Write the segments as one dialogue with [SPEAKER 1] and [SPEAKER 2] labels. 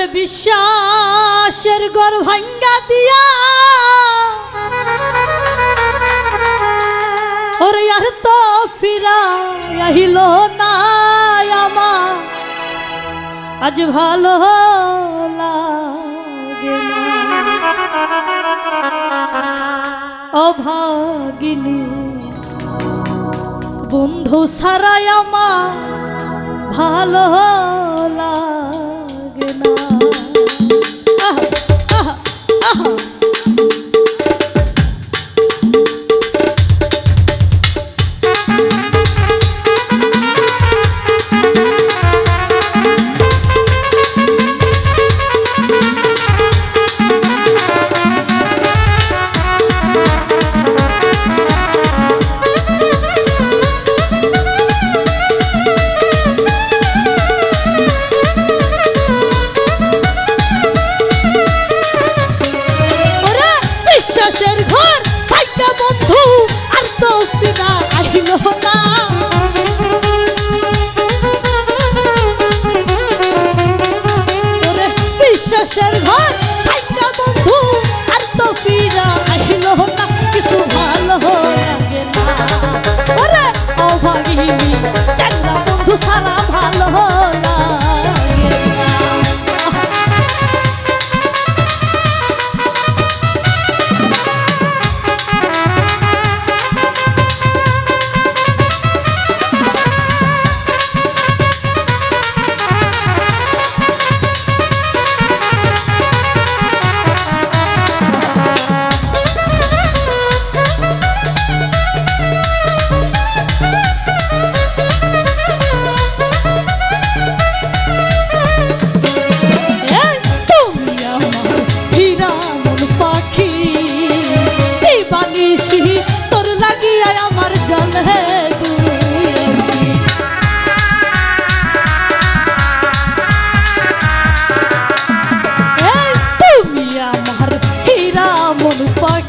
[SPEAKER 1] ওরে বিশ্বাসের গর ভাঙ্গা দিয়া। ওরে আর তো ফিরা আহিল না আমার। আজ ভালো লাগে অভাগিনী, বন্ধু সারাই আমার ভালো বিশ্বাসের ঘর। বন্ধু আর তো পিনা মন পর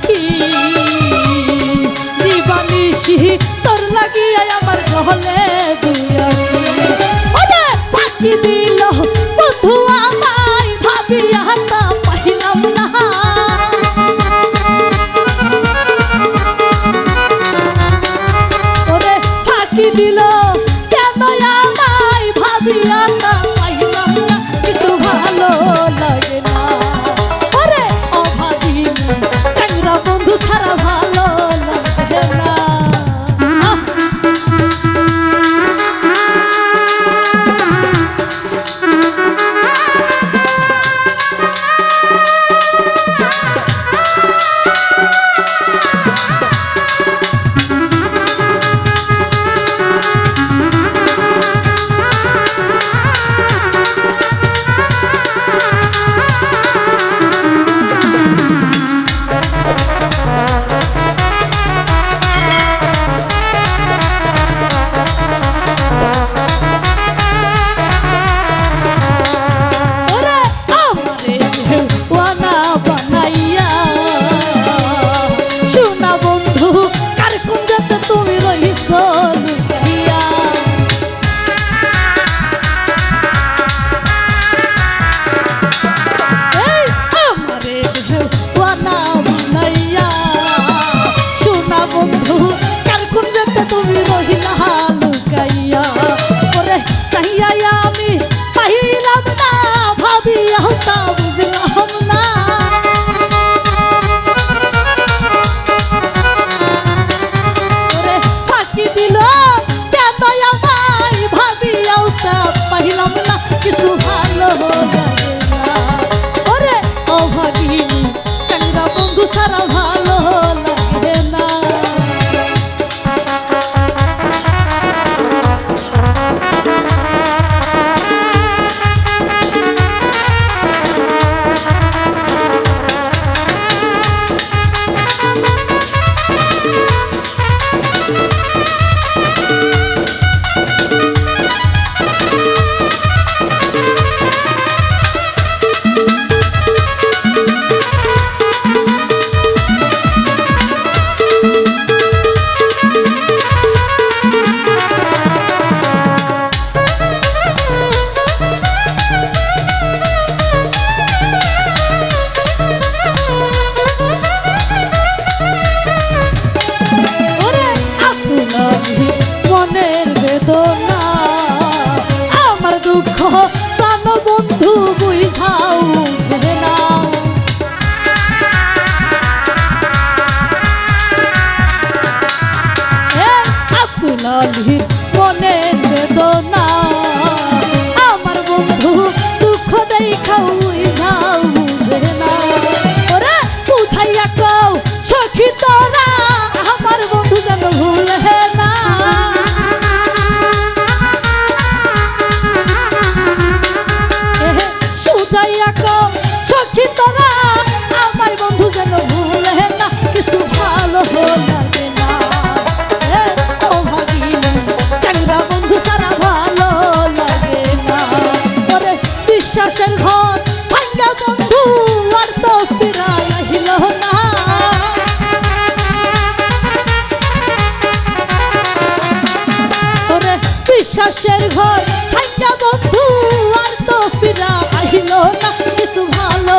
[SPEAKER 1] পাশের ঘর। থাইকা বন্ধু আর তো ফিরা আহিল না। কিছু ভালো